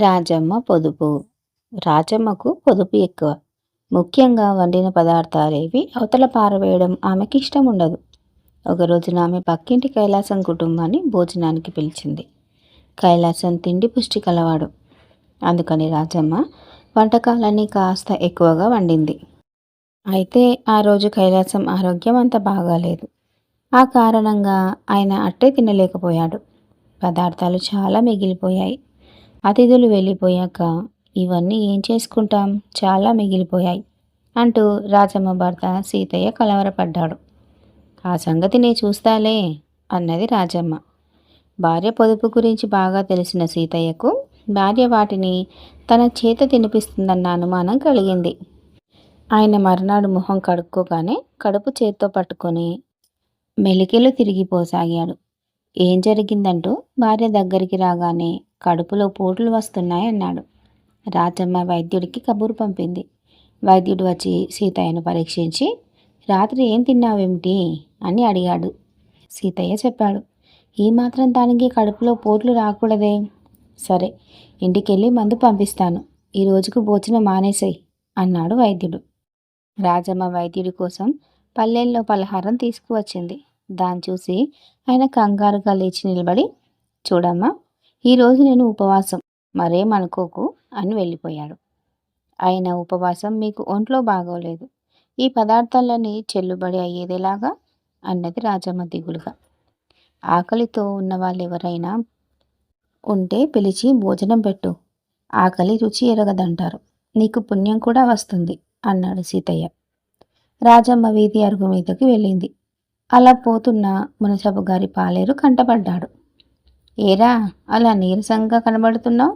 రాజమ్మ పొదుపు. రాజమ్మకు పొదుపు ఎక్కువ. ముఖ్యంగా వండిన పదార్థాలేవి అవతల పారవేయడం ఆమెకి ఇష్టం ఉండదు ఒకరోజున ఆమె పక్కింటి కైలాసం కుటుంబాన్ని భోజనానికి పిలిచింది. కైలాసం తిండి పుష్టి కలవాడు. అందుకని రాజమ్మ వంటకాలన్నీ కాస్త ఎక్కువగా వండింది. అయితే ఆ రోజు కైలాసం ఆరోగ్యం అంత బాగాలేదు. ఆ కారణంగా ఆయన అట్టే తినలేకపోయాడు. పదార్థాలు చాలా మిగిలిపోయాయి. అతిథులు వెళ్ళిపోయాక ఇవన్నీ ఏం చేసుకుంటాం? చాలా మిగిలిపోయాయి అంటూ రాజమ్మ భర్త సీతయ్య కలవరపడ్డాడు. ఆ సంగతి నే చూస్తాలే అన్నది రాజమ్మ. భార్య పొదుపు గురించి బాగా తెలిసిన సీతయ్యకు భార్య వాటిని తన చేత తినిపిస్తుందన్న అనుమానం కలిగింది. ఆయన మర్నాడు మొహం కడుక్కోగానే కడుపు చేత్తో పట్టుకొని మెలికెలు తిరిగిపోసాగాడు ఏం జరిగిందంటూ భార్య దగ్గరికి రాగానే కడుపులో పోట్లు వస్తున్నాయన్నాడు రాజమ్మ వైద్యుడికి కబురు పంపింది. వైద్యుడు వచ్చి సీతయ్యను పరీక్షించి రాత్రి ఏం తిన్నావేమిటి? అని అడిగాడు. సీతయ్య చెప్పాడు ఈ మాత్రం దానికి కడుపులో పోట్లు రాకూడదే. సరే ఇంటికెళ్ళి మందు పంపిస్తాను. ఈ రోజుకు భోజనం మానేసాయి అన్నాడు వైద్యుడు. రాజమ్మ వైద్యుడి కోసం పల్లెల్లో పలహారం తీసుకువచ్చింది. దాన్ని చూసి ఆయన కంగారుగా లేచి నిలబడి చూడమ్మా ఈరోజు నేను ఉపవాసం మరేమనుకోకు అని వెళ్ళిపోయాడు. ఆయన ఉపవాసం మీకు ఒంట్లో బాగోలేదు. ఈ పదార్థాలన్నీ చెల్లుబడి అయ్యేదేలాగా? అన్నది రాజమ్మ దిగులుగా. ఆకలితో ఉన్న వాళ్ళు ఎవరైనా ఉంటే పిలిచి భోజనం పెట్టు. ఆకలి రుచి ఎరగదంటారు. నీకు పుణ్యం కూడా వస్తుంది అన్నాడు సీతయ్య. రాజమ్మ వీధి అరుగు మీదకి వెళ్ళింది. అలా పోతున్న మునసబు గారి పాలేరు కంటపడ్డాడు. ఏరా అలా నీరసంగా కనబడుతున్నావు?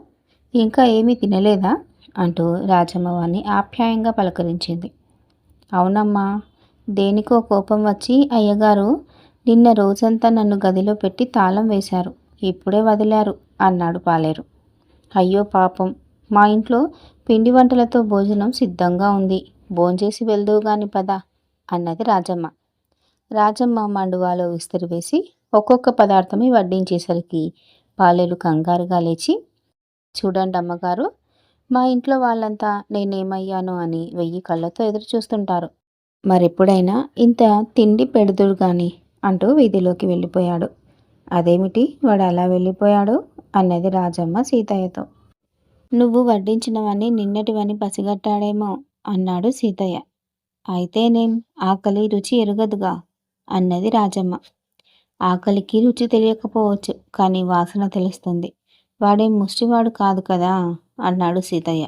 ఇంకా ఏమీ తినలేదా? అంటూ రాజమ్మ ఆప్యాయంగా పలకరించింది. అవునమ్మా దేనికో కోపం వచ్చి అయ్యగారు నిన్న రోజంతా నన్ను గదిలో పెట్టి తాళం వేశారు ఇప్పుడే వదిలారు అన్నాడు పాలేరు. అయ్యో పాపం మా ఇంట్లో పిండి వంటలతో భోజనం సిద్ధంగా ఉంది భోంచేసి వెళ్దువు గాని పద అన్నది రాజమ్మ. రాజమ్మ మండువాలో విస్తరివేసి ఒక్కొక్క పదార్థమే వడ్డించేసరికి పాలేలు కంగారుగా లేచి చూడండి అమ్మగారు మా ఇంట్లో వాళ్ళంతా నేనేమయ్యాను అని వెయ్యి కళ్ళతో ఎదురు చూస్తుంటారు. మరెప్పుడైనా ఇంత తిండి పెడుదురు గాని అంటూ వీధిలోకి వెళ్ళిపోయాడు. అదేమిటి వాడు అలా వెళ్ళిపోయాడు? అన్నది రాజమ్మ సీతయ్యతో. నువ్వు వడ్డించినవన్నీ నిన్నటివని పసిగట్టాడేమో అన్నాడు సీతయ్య. అయితేనేం ఆకలి రుచి ఎరుగదుగా అన్నది రాజమ్మ. ఆకలికి రుచి తెలియకపోవచ్చు కానీ వాసన తెలుస్తుంది. వాడేం ముష్టివాడు కాదు కదా? అన్నాడు సీతయ్య.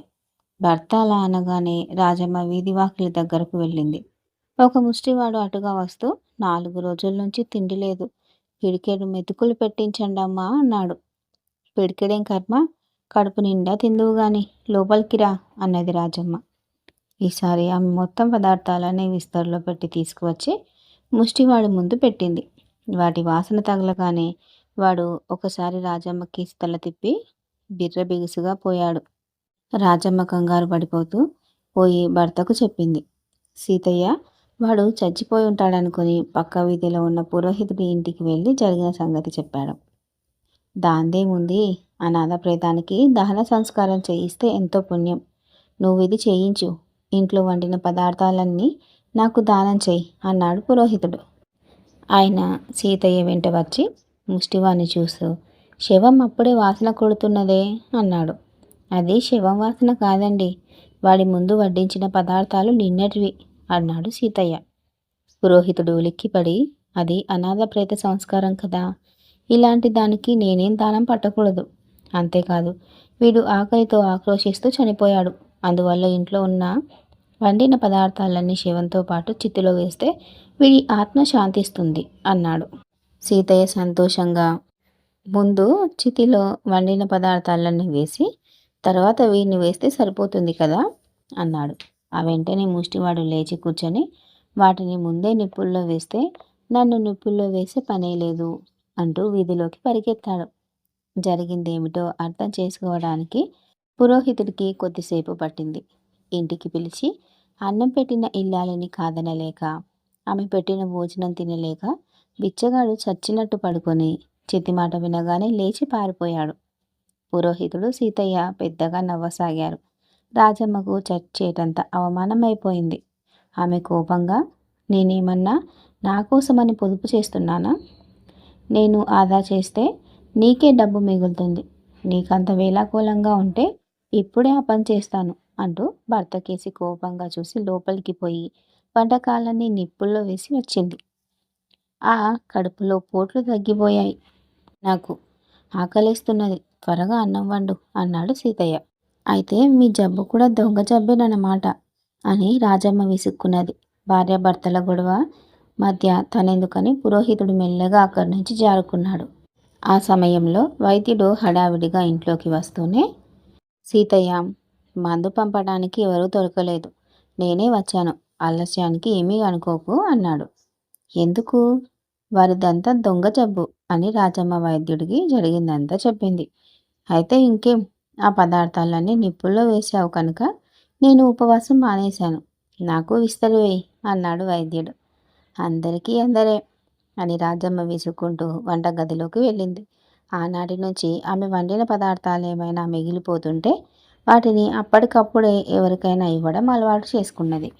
భర్త అలా అనగానే రాజమ్మ వీధి వాకిలి దగ్గరకు వెళ్ళింది. ఒక ముష్టివాడు అటుగా వస్తూ నాలుగు రోజుల నుంచి తిండి లేదు. పిడికెడు మెతుకులు పెట్టించండమ్మా అన్నాడు. పిడికెడేం కర్మ? కడుపు నిండా తిందువు గాని లోపలికి రా అన్నది రాజమ్మ. ఈసారి ఆమె మొత్తం పదార్థాలన్నీ విస్తరిలో పెట్టి తీసుకువచ్చి ముష్టివాడి ముందు పెట్టింది. వాటి వాసన తగలగానే వాడు ఒకసారి రాజమ్మకి తల తిప్పి బిర్ర బిగుసుగా పోయాడు. రాజమ్మ కంగారు పడిపోతూ పోయి భర్తకు చెప్పింది. సీతయ్య వాడు చచ్చిపోయి ఉంటాడనుకుని పక్క వీధిలో ఉన్న పురోహితుడి ఇంటికి వెళ్ళి జరిగిన సంగతి చెప్పాడు. దాందేముంది? అనాథ ప్రేతానికి దహన సంస్కారం చేయిస్తే ఎంతో పుణ్యం. నువ్వు ఇది చేయించు. ఇంట్లో వండిన పదార్థాలన్నీ నాకు దానం చెయ్యి అన్నాడు పురోహితుడు. ఆయన సీతయ్య వెంట వచ్చి ముష్టివాణ్ణి చూస్తూ శవం అప్పుడే వాసన కొడుతున్నదే అన్నాడు. అది శవం వాసన కాదండి. వాడి ముందు వడ్డించిన పదార్థాలు నిన్నటివి అన్నాడు సీతయ్య. పురోహితుడు ఉలిక్కిపడి అది అనాథ ప్రేత సంస్కారం కదా. ఇలాంటి దానికి నేనేం దానం పట్టకూడదు. అంతేకాదు వీడు ఆకలితో ఆక్రోశిస్తూ చనిపోయాడు. అందువల్ల ఇంట్లో ఉన్న వండిన పదార్థాలన్నీ శివంతో పాటు చిత్తులో వేస్తే వీడి ఆత్మ శాంతిస్తుంది అన్నాడు. సీతయ్య సంతోషంగా ముందు చితిలో వండిన పదార్థాలన్నీ వేసి తర్వాత వీడిని వేస్తే సరిపోతుంది కదా అన్నాడు. ఆ వెంటనే ముష్టివాడు లేచి కూర్చొని వాటిని ముందే నిప్పుల్లో వేస్తే నన్ను నిప్పుల్లో వేసే పనే లేదు అంటూ వీధిలోకి పరిగెత్తాడు. జరిగిందేమిటో అర్థం చేసుకోవడానికి పురోహితుడికి కొద్దిసేపు పట్టింది. ఇంటికి పిలిచి అన్నం పెట్టిన ఇల్లాలని కాదనలేక ఆమె పెట్టిన భోజనం తినలేక బిచ్చగాడు చచ్చినట్టు పడుకొని చితిమాట వినగానే లేచి పారిపోయాడు. పురోహితుడు సీతయ్య పెద్దగా నవ్వసాగారు. రాజమ్మకు చచ్చేటంత అవమానమైపోయింది. ఆమె కోపంగా నేనేమన్నా నా కోసమని పొదుపు చేస్తున్నానా? నేను ఆదా చేస్తే నీకే డబ్బు మిగులుతుంది. నీకంత వేలాకోలంగా ఉంటే ఇప్పుడే ఆ పని చేస్తాను. అంటూ భర్త కేసి కోపంగా చూసి లోపలికి పోయి వంటకాలన్నీ నిప్పుల్లో వేసి వచ్చింది. ఆ కడుపులో పోట్లు తగ్గిపోయాయి. నాకు ఆకలిస్తున్నది. త్వరగా అన్నం వండు అన్నాడు సీతయ్య. అయితే మీ జబ్బు కూడా దొంగ జబ్బేనన్నమాట అని రాజమ్మ విసుక్కున్నది. భార్యాభర్తల గొడవ మధ్య తనెందుకని పురోహితుడు మెల్లగా అక్కడి నుంచి జారుకున్నాడు. ఆ సమయంలో వైద్యుడు హడావిడిగా ఇంట్లోకి వస్తూనే సీతయ్య మందు పంపడానికి ఎవరూ దొరకలేదు. నేనే వచ్చాను. ఆలస్యానికి ఏమీ అనుకోకు అన్నాడు. ఎందుకు? వారిదంతా దొంగ జబ్బు అని రాజమ్మ వైద్యుడికి జరిగిందంతా చెప్పింది. అయితే ఇంకేం? ఆ పదార్థాలన్నీ నిప్పుల్లో వేశావు కనుక నేను ఉపవాసం మానేశాను. నాకు విస్తరి వేయి అన్నాడు వైద్యుడు. అందరికీ అందరే అని రాజమ్మ విసుక్కుంటూ వంటగదిలోకి వెళ్ళింది. ఆనాటి నుంచి ఆమె వండిన పదార్థాలు ఏమైనా మిగిలిపోతుంటే వాటిని అప్పటికప్పుడే ఎవరికైనా ఇవ్వడం అలవాటు చేసుకున్నది.